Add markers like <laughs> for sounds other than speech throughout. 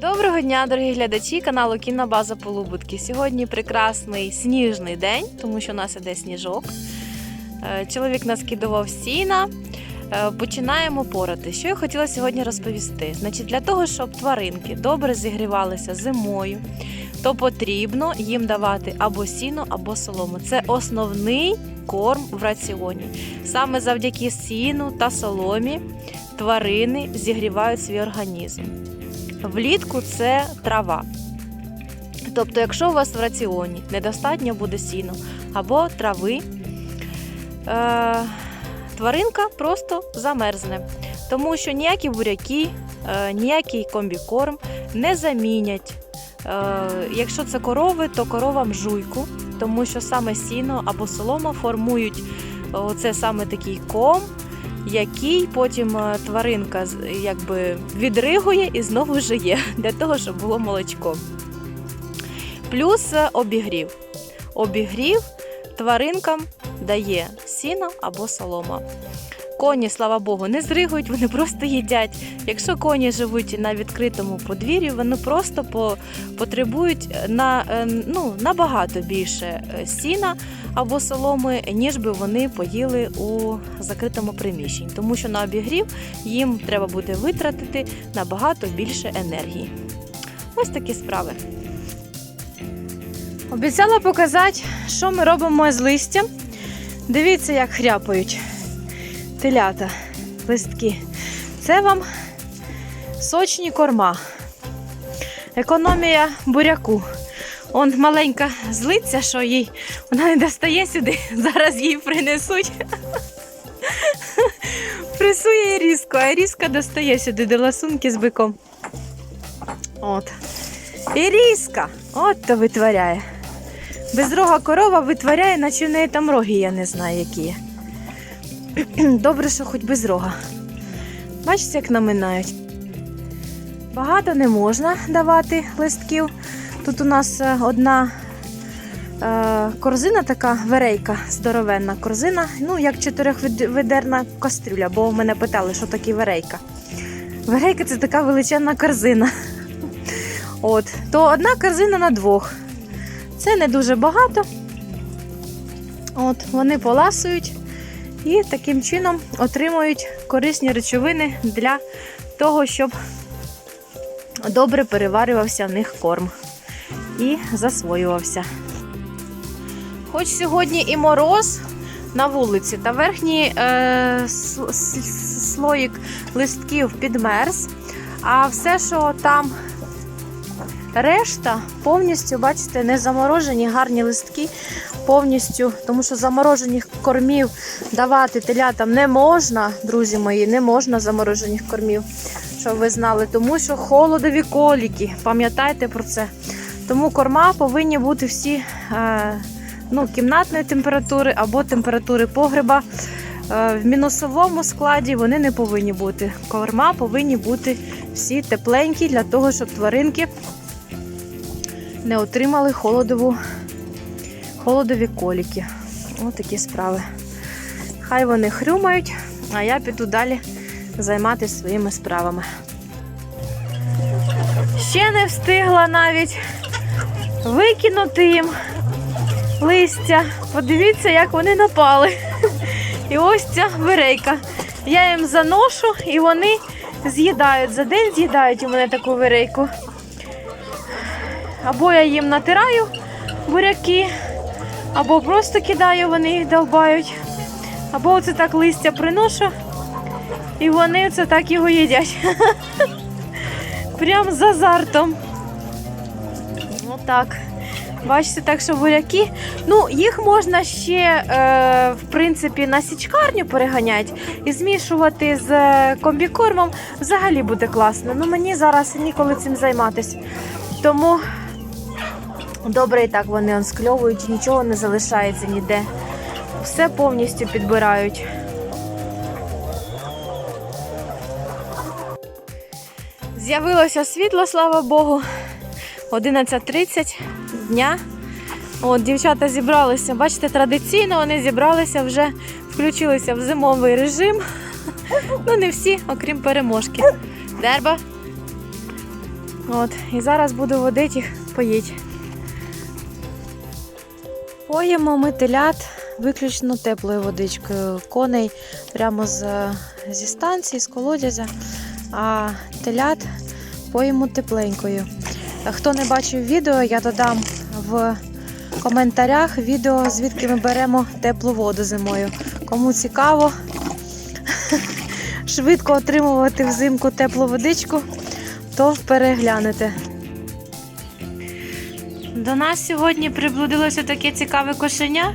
Доброго дня, дорогі глядачі каналу Кінна База Полубутки. Сьогодні прекрасний сніжний день, тому що у нас іде сніжок. Е, Чоловік нас кидував сіна. Е, Починаємо порати. Що я хотіла сьогодні розповісти? Значить, для того, щоб тваринки добре зігрівалися зимою, то потрібно їм давати або сіно, або солому. Це основний корм в раціоні. Саме завдяки сіну та соломі тварини зігрівають свій організм. Влітку це трава. Тобто, якщо у вас в раціоні недостатньо буде сіну або трави, е, тваринка просто замерзне. Тому що ніякі буряки, е, ніякий комбікорм не замінять. Е, якщо це корови, то коровам жуйку, тому що саме сіно або солома формують оце саме такий ком, який потім е, тваринка якби відригує і знову жиє <laughs> для того, щоб було молочко. Плюс е, обігрів. Обігрів тваринкам дає сіно або солома. Коні, слава Богу, не зригують, вони просто їдять. Якщо коні живуть на відкритому подвір'ї, вони просто по, потребують на, е, ну, набагато більше е, сіна або соломи, ніж би вони поїли у закритому приміщенні. Тому що на обігрів їм треба буде витратити набагато більше енергії. Ось такі справи. Обіцяла показати, що ми робимо з листям. Дивіться, як хряпають телята, листки. Це вам сочні корма. Економія буряку. Он маленька злиться, що їй вона не достає сюди. <laughs> Зараз їй принесуть. <laughs> Пресує різко, а різка достає сюди до ласунки з биком. От. І різка. От то витворяє. Безрога корова витворяє, наче в неї там роги, я не знаю, які є. <clears throat> Добре, що хоч без рога. Бачите, як наминають. Багато не можна давати листків. Тут у нас е, одна е, корзина, така верейка, здоровенна корзина, ну як чотирьохведерна кастрюля, бо мене питали, що таке верейка. Верейка це така величезна корзина. <laughs> От, то одна корзина на двох. Це не дуже багато. От, вони поласують і таким чином отримують корисні речовини для того, щоб добре переварювався в них корм і засвоювався. Хоч сьогодні і мороз на вулиці, та верхній е, слоїк листків підмерз, а все, що там решта, повністю, бачите, не заморожені, гарні листки, повністю, тому що заморожених кормів давати телятам не можна, друзі мої, не можна заморожених кормів, щоб ви знали, тому що холодові коліки, пам'ятайте про це. Тому корма повинні бути всі е, ну, кімнатної температури або температури погреба. Е, в мінусовому складі вони не повинні бути. Корма повинні бути всі тепленькі для того, щоб тваринки не отримали холодову, холодові коліки. Ось такі справи. Хай вони хрюмають, а я піду далі займатися своїми справами. Ще не встигла навіть викинути їм листя. Подивіться, як вони напали. І ось ця верейка. Я їм заношу і вони з'їдають. За день з'їдають у мене таку верейку. Або я їм натираю буряки, або просто кидаю, вони їх довбають. Або оце так листя приношу, і вони це так його їдять. <laughs> Прям з азартом. Отак. Бачите, так що буряки. Ну, їх можна ще, е, в принципі, на січкарню переганяти і змішувати з е, комбікормом. Взагалі буде класно. Ну мені зараз ніколи цим займатися. Тому добре і так вони он скльовують, нічого не залишається ніде. Все повністю підбирають. З'явилося світло, слава Богу. 11.30 дня. От, дівчата зібралися. Бачите, традиційно вони зібралися вже, включилися в зимовий режим. Ну, не всі, окрім переможки. Дерба. От, і зараз буду водити їх поїть. Поїмо ми телят виключно теплою водичкою. Коней прямо з, зі станції, з колодязя, а телят поїмо тепленькою. Хто не бачив відео, я додам в коментарях відео, звідки ми беремо теплу воду зимою. Кому цікаво <laughs> швидко отримувати взимку теплу водичку, то переглянете. До нас сьогодні приблудилося таке цікаве кошеня.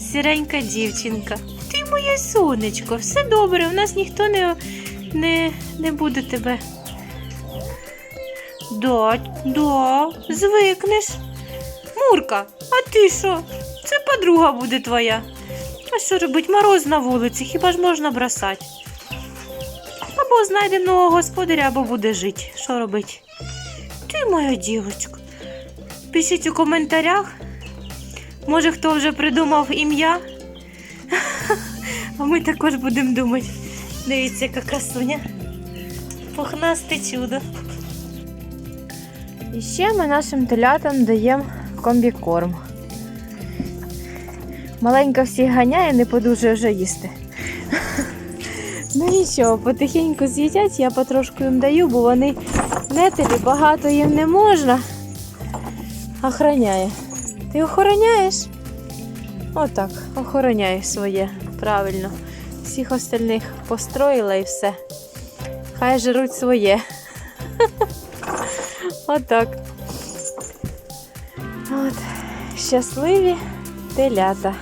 Сіренька дівчинка. Ти моє сонечко, все добре, у нас ніхто не, не, не буде тебе. Да, да, звикнеш. Мурка, а ти що? Це подруга буде твоя. А що робить мороз на вулиці? Хіба ж можна бросати? Або знайде нового господаря, або буде жити. Що робить? Ти моя дівчинка. Пишіть у коментарях. Може, хто вже придумав ім'я? А ми також будемо думати. Дивіться, яка красуня. Пухнасте чудо. І ще ми нашим телятам даємо комбікорм. Маленька всіх ганяє, не подужує вже їсти. Ну нічого, потихеньку з'їдять, я потрошку їм даю, бо вони нетелі, багато їм не можна. Охороняє. Ти охороняєш? Отак, охороняє своє, правильно. Всіх остальних построїла і все. Хай жируть своє. <laughs> Отак. От. Щасливі телята.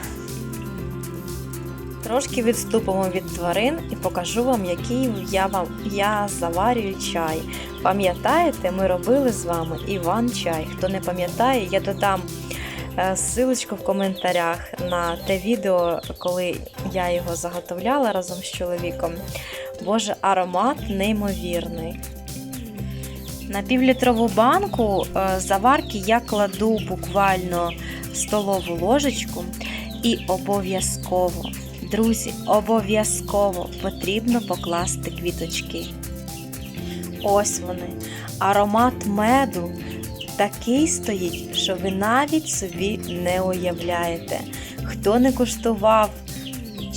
Трошки відступимо від тварин і покажу вам, який я вам я заварюю чай. Пам'ятаєте, ми робили з вами Іван чай. Хто не пам'ятає, я додам е, ссылочку в коментарях на те відео, коли я його заготовляла разом з чоловіком. Боже, аромат неймовірний. На півлітрову банку е, заварки я кладу буквально столову ложечку і обов'язково, друзі, обов'язково потрібно покласти квіточки. Ось вони. Аромат меду такий стоїть, що ви навіть собі не уявляєте. Хто не куштував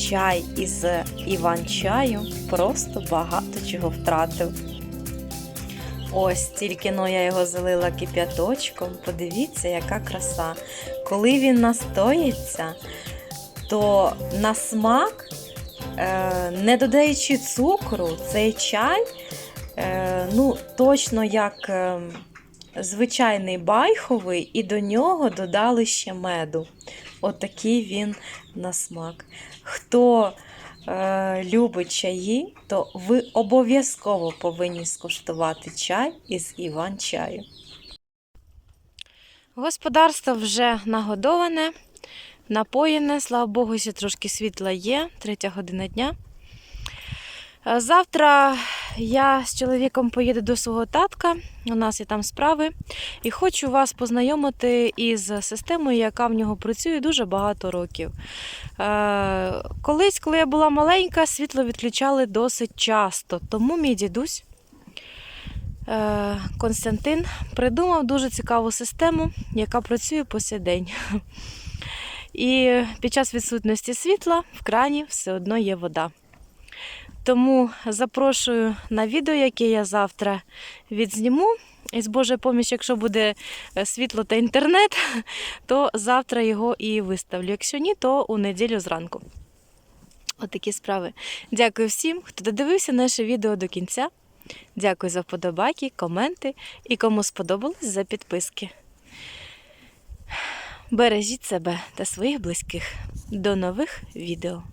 чай із Іван-чаю, просто багато чого втратив. Ось тільки но я його залила кип'яточком. Подивіться, яка краса. Коли він настоїться, то на смак, е, не додаючи цукру, цей чай, е, ну, точно як е, звичайний байховий, і до нього додали ще меду. Отакий він на смак. Хто любить чаї, то ви обов'язково повинні скуштувати чай із Іван-чаю. Господарство вже нагодоване, напоєне, слава Богу, ще трошки світла є, третя година дня. Е, Завтра я з чоловіком поїду до свого татка, у нас є там справи, і хочу вас познайомити із системою, яка в нього працює дуже багато років. Е, Колись, коли я була маленька, світло відключали досить часто, тому мій дідусь е, Константин придумав дуже цікаву систему, яка працює по сей день. <laughs> І під час відсутності світла в крані все одно є вода. Тому запрошую на відео, яке я завтра відзніму. І з Божою поміч, якщо буде е, світло та інтернет, <laughs> то завтра його і виставлю. Якщо ні, то у неділю зранку. Отакі справи. Дякую всім, хто додивився наше відео до кінця. Дякую за вподобайки, коменти і кому сподобалось за підписки. Бережіть себе та своїх близьких. До нових відео.